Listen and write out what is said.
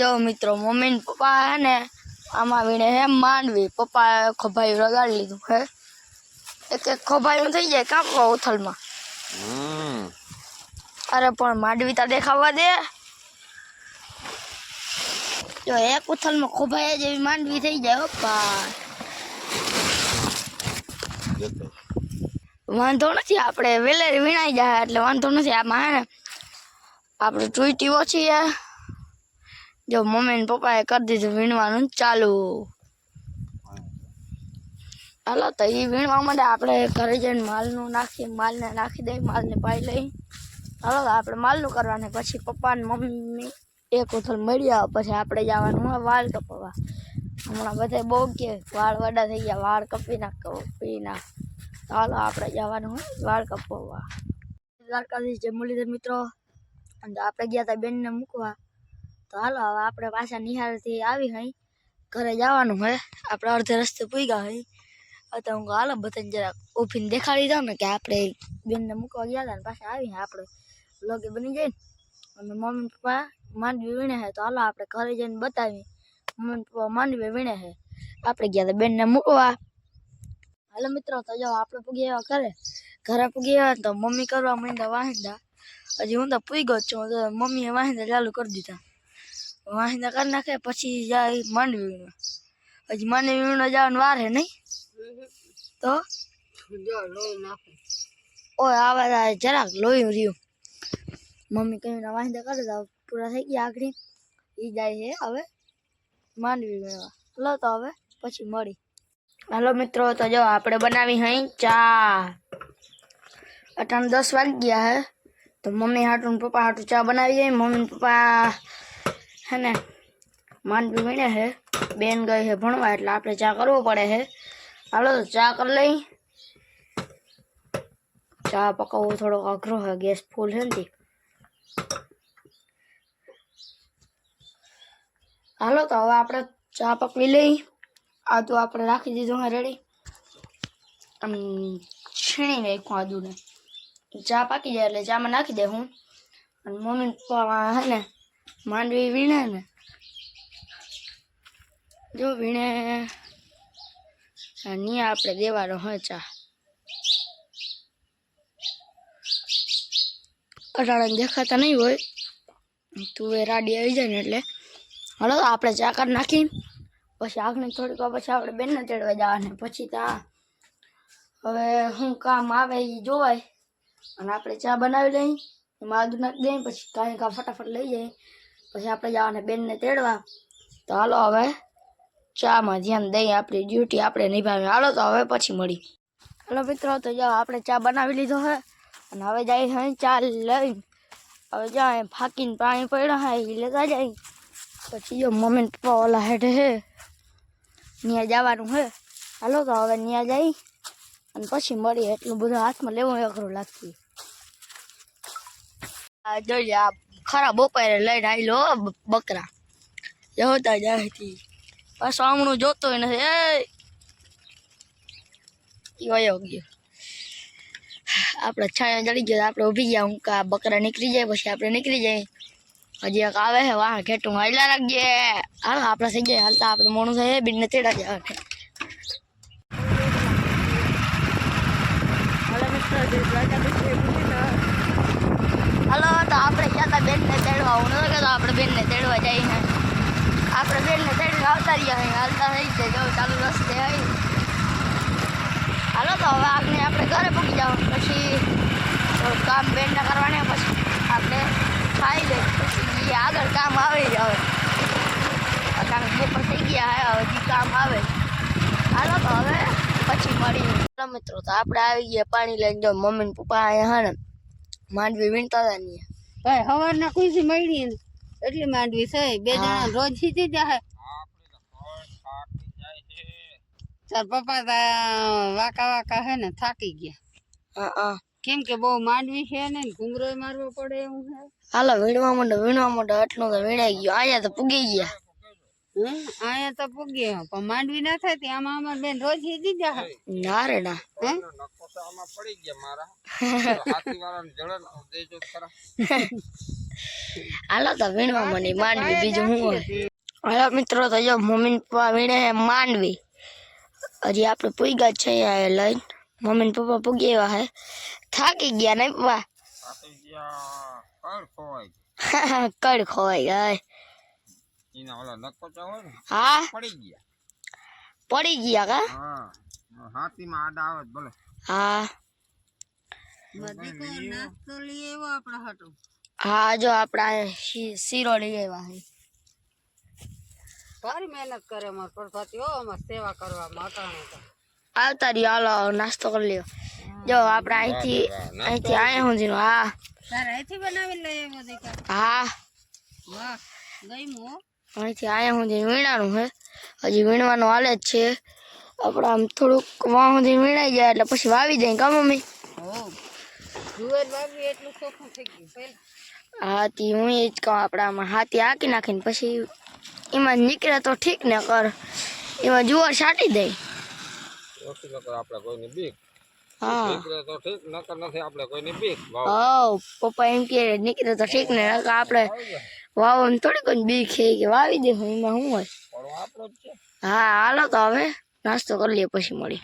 જો મિત્રો mummy papa હે ને આમાં વીણે હે માંડવી પપ્પા ખોભાયું રગાડી લીધું હે એક એક ખોભાયું થઈ જાય કાપવા ઉથલમાં અરે પણ માંડવી તા દેખાવા દે જો એક ઉથલમાં ખોભાયા જેવી માંડવી થઈ જાય પપ્પા વાંધો નથી આપણે વેલેરી વીણાઈ જાય એટલે વાંધો નથી આમાં હે ને આપણે ટુઈટી ઓછી છે જો મમ્મી ને પપ્પાએ કરી દીધું વીણવાનું ચાલુ હાલો તો એ વીણવા માટે આપણે ઘરે જઈને માલનું નાખીએ માલને નાખી દઈએ માલને પાઈ લઈ હાલો આપણે માલનું કરવાને પછી પપ્પા ને મમ્મી એક ઉથલ મળી આવે પછી આપણે જવાનું હોય વાળ કપાવવા હમણાં બધા બહુ કે વાળ વડા થઈ ગયા વાળ કપી નાખ કપી ના હાલો આપણે જવાનું હોય વાળ કપાવવા દ્વારકાધીશ જે મુરલીધર મિત્રો અને આપણે ગયા હતા બેનને મૂકવા તો હાલો હવે આપણે પાછા નિહાર થી આવી હાઈ ઘરે જવાનું હે આપણે અડધું રસ્તે પૂગ્યા હાઈ આ તો હું ગાલા બતੰਜરા ઓ フィン દેખાડી દઉં ને કે આપણે બેન ને મૂકવા ગયા હતા ને પાછા આવી હ આપણે લોગી બની જઈને અને મમ્મી પપ્પા માંડ વીણે હે તો હાલો આપણે ઘરે જઈને બતાવી મમ્મી પપ્પા માંડ વીણે હે આપણે ગયા તો બેન ને મૂકવા હાલો મિત્રો તો જો આપણે પૂગ્યા આ ઘરે ઘરે પૂગ્યા તો મમ્મી કરવા માંંડા વાંડા અજી હું તો પૂગ્યો છું મમ્મી એ વાંડા લાલુ કરી દીધા વાહ નગર ના કે પછી જાય માનવીણ અજ માનવીણ નો જવાનું વાર હે નહીં તો સુજો લો ના ઓય આવા જ જરા લોઈ રહ્યો મમ્મી કઈ વાહ દે કરે જો પૂરા થઈ કે આખરી ઈ જાય છે હવે માનવી કરવા લો તો હવે પછી મડી હાલો મિત્રો તો જો આપણે બનાવી હૈ ચા અતન 10 વાગ ગયા હે તો મમ્મી હાટુ પપ્પા હાટુ ચા બનાવી જાય મમ્મી પપ્પા है ने मानवी मिले है बेन गई है भणवा एट आप चा करव पड़े है हलो तो चा कर लई चा पकाव थोड़ा अघरो है गैस फूल है नी हलो तो हम आप चा पकड़ी लई आ तो आप राखी दीद रेडी आम छीणी नाखू आदू ने चा पाकी जाए चा में नाखी दे हूँ मम्मी पप्पा है માંડવી વીણે ને જો વીણે અહીંયા આપણે દેવાનો ચા અટાણા દેખાતા નહીં હોય તું એ રાડી આવી જાય ને એટલે હલો આપણે ચા કરી નાખી પછી આગને થોડીક વાર પછી આપણે બેનને ચડવા જવાને પછી ત્યાં હવે શું કામ આવે એ જોવાય અને આપણે ચા બનાવી લઈ એમાં આદુ નાખી દઈએ પછી કાંઈ કાં ફટાફટ લઈ જઈએ પછી આપણે જવાના બેનને તેડવા તો હાલો હવે ચામાં ધ્યાન દઈએ આપણી ડ્યુટી આપણે નિભાવી હાલો તો હવે પછી મળી હાલો મિત્રો તો જાઓ આપણે ચા બનાવી લીધો હે અને હવે જાય છે ચા લઈને હવે જાય ફાંકીને પાણી પડ્યો હા એ લેતા જાય પછી જો મમ્મી પપ્પા ઓલા હેઠે હે ત્યાં જવાનું હે હાલો તો હવે ત્યાં જઈ અને પછી મળી એટલું બધું હાથમાં લેવું એકરું લાગતું જોઈએ આપ ખરા બોપરે લઈ લઈ હાયલો બકરા યોતા જા હતી પાછો આમણો જોતોય નહી એ ઈ હોય ગયો આપડા છાયા જડી ગયો આપડે ઊભી ગયા ઉંકા બકરા નીકળી જાય પછી આપડે નીકળી જાય અજીક આવે છે વાહ ઘેટું હૈલા રાખજે આ આપડા થઈ જાય હાલતા આપણો છે એ બી ન તેડા છે આલા મિસ્ટર ડિપ્લેક આ બી ની તા હલો તો આપણે ગયા હતા બેનને તેડવા હું નતો કહેતો આપણે બેનને તેડવા જઈને આપણે બેનને તેડીને આવતા રહ્યા હોય હાલતા થઈ છે જો ચાલુ રસ્તે હોય હાલો તો હવે આગને આપણે ઘરે પૂકી જાઓ પછી કામ બેનના કરવાને પછી આપણે ખાઈ લઈએ પછી જે આગળ કામ આવે જ હવે કારણ કે બપોર થઈ ગયા હે હવે જે કામ આવે હાલો તો હવે પછી મળી મિત્રો તો આપણે આવી ગયા પાણી લઈને જો મમ્મી ને પપ્પા અહીંયા હા ને માંડવી વીણતા હતા ને ભાઈ સવારના કુંસી મળી એટલી માંડવી થઈ બે જણા રોજ સીધી જાય તાર પપ્પા તા વાકા વાકા હે ને થાકી ગયા હા કેમ કે બહુ માંડવી છે ને ઘુંગરો મારવો પડે એવું છે હાલો વીણવા માંડો વીણવા માંડો આટલું તો વીણાઈ ગયો આયા તો પૂગી ગયા અહીંયા તો પૂગી પણ માંડવી ના થાય ત્યાં મામા બેન રોજ સીધી જાય ના રે ના તો આમાં પડી ગયા મારા હાથી વાળાને જળન દેજો ખરા હાલો તો વીણવા મને માંડવી બીજું હું હાલો મિત્રો તો મમ્મી પપ્પા વીણે માંડવી હજી આપણે પૂગ્યા છે અહીંયા લઈને મમ્મી પપ્પા પૂગી એવા હે થાકી ગયા ને પપ્પા કડ ખોવાઈ ગયા હા પડી ગયા પડી ગયા કા હાથી માં આડા આવે ભલે હા બધી કો નાસ્તો લઈ આવ્યો આપણો હટો હા જો આપણા શીરો લઈ આવ્યા હે ભારી મહેનત કરે અમાર પ્રભાતી હો અમાર સેવા કરવામાં અટાણે તો આવતા રહી હાલો નાસ્તો કરી લ્યો જો આપણે અહીંથી અહીંથી આયા હું જીનો હા તારે અહીંથી બનાવી લઈ આવ્યો દેખા હા વાહ ગઈ મો અહીંથી આયા હું જીનો વીણાનું હે હજી વીણવાનું હાલે જ છે આપડામ થોડું વાંધી મીણાઈ જાય એટલે પછી વાવી દઈ કામમે હો જોર વાવી એટલું કોફું થઈ ગયું ભઈ હાતી હું ઈજ કામ આપડામાં હાતી આકી નાખી ને પછી ઈમાં નીકળે તો ઠીક ને કર ઈમાં જોર સાટી દે ઓકે પાકો આપડે કોઈ ની બીક હા નીકળે તો ઠીક નકર નથી આપડે કોઈ ની બીક વાહ હા પપ્પા એમ કે નીકળે તો ઠીક ને નકર આપડે વાવો થોડીક ની બીક છે કે વાવી દે હું ઈમાં શું હોય પર આપરો જ છે હા હાલો તો હવે નાસ્તો કરી લઈએ પછી મળી